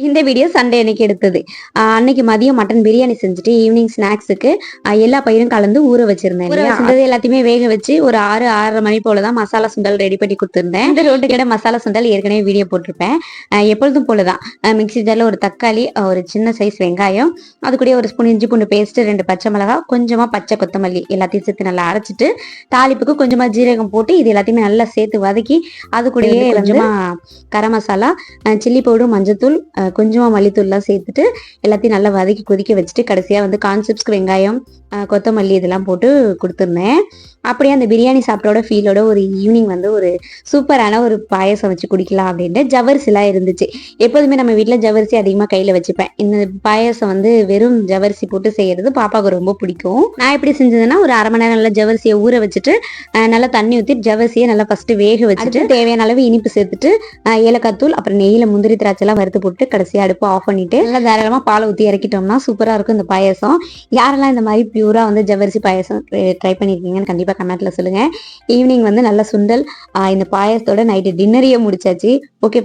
இந்த video Sunday அன்னைக்கு எடுத்தது. அன்னைக்கு மதியம் மட்டன் பிரியாணி செஞ்சுட்டு ஈவினிங் ஸ்நாக்ஸுக்கு எல்லா பயிரும் கலந்து ஊற வச்சிருந்தேன் வச்சிருந்தது எல்லாத்தையுமே வேக வச்சு ஒரு ஆறு ஆறரை மணி போல தான் மசாலா சுண்டல் ரெடி பண்ணி கொடுத்துருந்தேன். இந்த ரோட்டு கடை மசாலா சுண்டல் ஏற்கனவே வீடியோ போட்டிருப்பேன். எப்பொழுதும் போல தான் மிக்ஸி ஜாரில் ஒரு தக்காளி ஒரு சின்ன சைஸ் வெங்காயம் அது கூட ஒரு ஸ்பூன் இஞ்சி பூண்டு பேஸ்ட் ரெண்டு பச்சை மிளகாய் கொஞ்சமா பச்சை கொத்தமல்லி எல்லாத்தையும் சேர்த்து நல்லா அரைச்சிட்டு தாளிப்புக்கு கொஞ்சமா ஜீரகம் போட்டு இது எல்லாத்தையுமே நல்லா சேர்த்து வதக்கி அது கூடயே கொஞ்சமா கரம் மசாலா சில்லி பவுடர் மஞ்சத்தூள் கொஞ்சமாக மல்லித்தூள்லாம் சேர்த்துட்டு எல்லாத்தையும் நல்லா வதக்கி கொதிக்க வச்சுட்டு கடைசியாக வந்து கான்செப்ட்ஸ்க்கு வெங்காயம் கொத்தமல்லி இதெல்லாம் போட்டு கொடுத்துருந்தேன். அப்படியே அந்த பிரியாணி சாப்பிட்டோட ஃபீலோட ஒரு ஈவினிங் வந்து ஒரு சூப்பரான ஒரு பாயசம் வச்சு குடிக்கலாம் அப்படின்ட்டு ஜவரிசிலாம் இருந்துச்சு. எப்போதுமே நம்ம வீட்டில் ஜவரிசி அதிகமாக கையில் வச்சுப்பேன். இந்த பாயசம் வந்து வெறும் ஜவரிசி போட்டு செய்யறது பாப்பாவுக்கு ரொம்ப பிடிக்கும். நான் எப்படி செஞ்சதுன்னா ஒரு அரை மணி நேரம் நல்லா ஜவரிசியை ஊற வச்சுட்டு நல்லா தண்ணி ஊற்றி ஜவரிசியை நல்லா ஃபஸ்ட்டு வேக வச்சுட்டு தேவையான அளவு இனிப்பு சேர்த்துட்டு ஏலக்காய் தூள் அப்புறம் நெய்யில் முந்திரி திராட்சைலாம் வறுத்து போட்டு கடைசியா அடுப்பு ஆஃப் பண்ணிட்டு நல்லா தாராளமா பாலை ஊற்றி இறக்கிட்டோம்னா சூப்பரா இருக்கும் இந்த பாயசம். யாரெல்லாம் இந்த மாதிரி பியூராக வந்து ஜவ்வரிசி பாயசம் ட்ரை பண்ணிருக்கீங்கன்னு கண்டிப்பா கமெண்ட்டில் சொல்லுங்க. ஈவினிங் வந்து நல்ல சுண்டல் ஆஹ் இந்த பாயசத்தோட நைட்டு டின்னரையே முடிச்சாச்சு. ஓகே